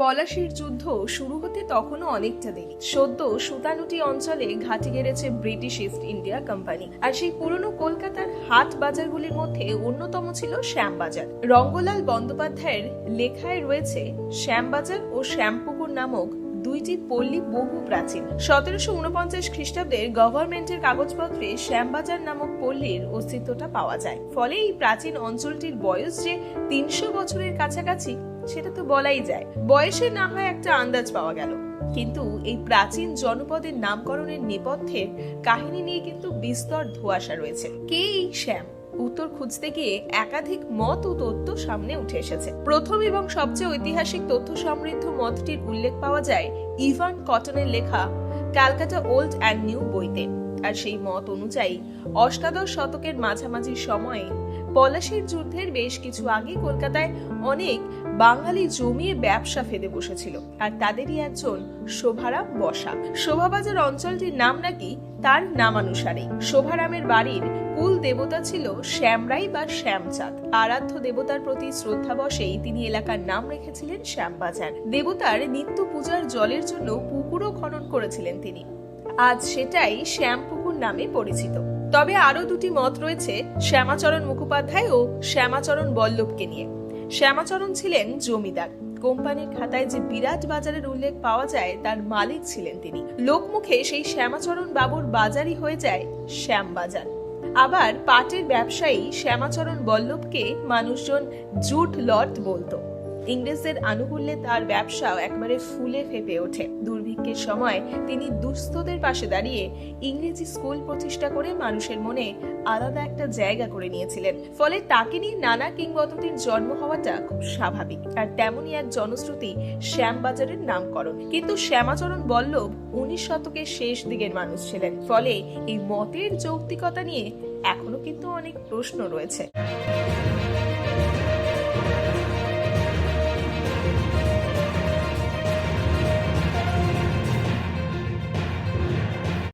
পলাশির যুদ্ধ শুরু হতে তখনও অনেকটা দেরি। সদ্য সুতানুটি অঞ্চলে ঘাঁটি গেড়েছে ব্রিটিশ ইস্ট ইন্ডিয়া কোম্পানি। আর সেই পুরনো কলকাতার হাট বাজারগুলির মধ্যে অন্যতম ছিল শ্যামবাজার রঙ্গলাল বন্দ্যোপাধ্যায়ের লেখায় রয়েছে শ্যামবাজার ও শ্যামপুকুর নামক দুইটি পল্লী বহু প্রাচীন। সতেরোশো উনপঞ্চাশ খ্রিস্টাব্দের গভর্নমেন্টের কাগজপত্রে শ্যামবাজার নামক পল্লীর অস্তিত্বটা পাওয়া যায়। ফলে এই প্রাচীন অঞ্চলটির বয়স যে তিনশো বছরের কাছাকাছি সেটা তো বলাই যায়। বয়সে না হয় একটা আন্দাজ পাওয়া গেল। কিন্তু এই প্রাচীন জনপদের নামকরণের নেপথ্যের কাহিনী নিয়ে কিন্তু বিস্তর ধোঁয়াশা রয়েছে। কে এই শ্যাম? উত্তর খুঁজতে গিয়ে একাধিক মত ও তথ্য সামনে উঠে এসেছে। প্রথম এবং সবচেয়ে ঐতিহাসিক তথ্য সমৃদ্ধ মতটির উল্লেখ পাওয়া যায় ইভান কটনের লেখা ক্যালকাটা ওল্ড অ্যান্ড নিউ বইতে। আর সেই মত অনুযায়ী অষ্টাদশ শতকের মাঝামাঝি সময়ে পলাশির যুদ্ধের বেশ কিছু আগে কলকাতায় অনেক বাঙালি জমিয়ে ব্যবসা ফেদে বসেছিল। আর তাদেরই একজন শোভারাম বসা। শোভাবাজার অঞ্চলটির নাম নাকি তার নামানুসারে শোভারামের বাড়ির কুল দেবতা ছিল শ্যামরাই বা শ্যামচাঁদ। আরাধ্য দেবতার প্রতি শ্রদ্ধা বসেই তিনি এলাকার নাম রেখেছিলেন শ্যামবাজার। দেবতার নিত্য পূজার জলের জন্য পুকুরও খনন করেছিলেন তিনি। আজ সেটাই শ্যামপুকুর নামে পরিচিত। তবে আরও দুটি মত রয়েছে শ্যামাচরণ মুখোপাধ্যায় ও শ্যামাচরণ বল্লভকে নিয়ে। শ্যামাচরণ ছিলেন জমিদার। কোম্পানির খাতায় যে বিরাট বাজারের উল্লেখ পাওয়া যায়, তার মালিক ছিলেন তিনি। লোকমুখে সেই শ্যামাচরণ বাবুর বাজারই হয়ে যায় শ্যামবাজার। আবার পাটের ব্যবসায়ী শ্যামাচরণ বল্লভকে মানুষজন জুট লট বলতো। ইংরেজদের আনুকূল্যে তার ব্যবসাও একবারে ফুলে ফেপে ওঠে। দুর্ভিক্ষের সময় তিনি দুস্থদের পাশে দাঁড়িয়ে ইংরেজি স্কুল প্রতিষ্ঠা করে মানুষের মনে আলাদা একটা জায়গা করে নিয়েছিলেন। ফলে তাকে নিয়ে নানা কিংবদন্তির জন্ম হওয়াটা খুব স্বাভাবিক। আর তেমনই এক জনশ্রুতি শ্যামবাজারের নামকরণ। কিন্তু শ্যামাচরণ বল্লভ উনিশ শতকের শেষ দিকের মানুষ ছিলেন। ফলে এই মতের যৌক্তিকতা নিয়ে এখনও কিন্তু অনেক প্রশ্ন রয়েছে।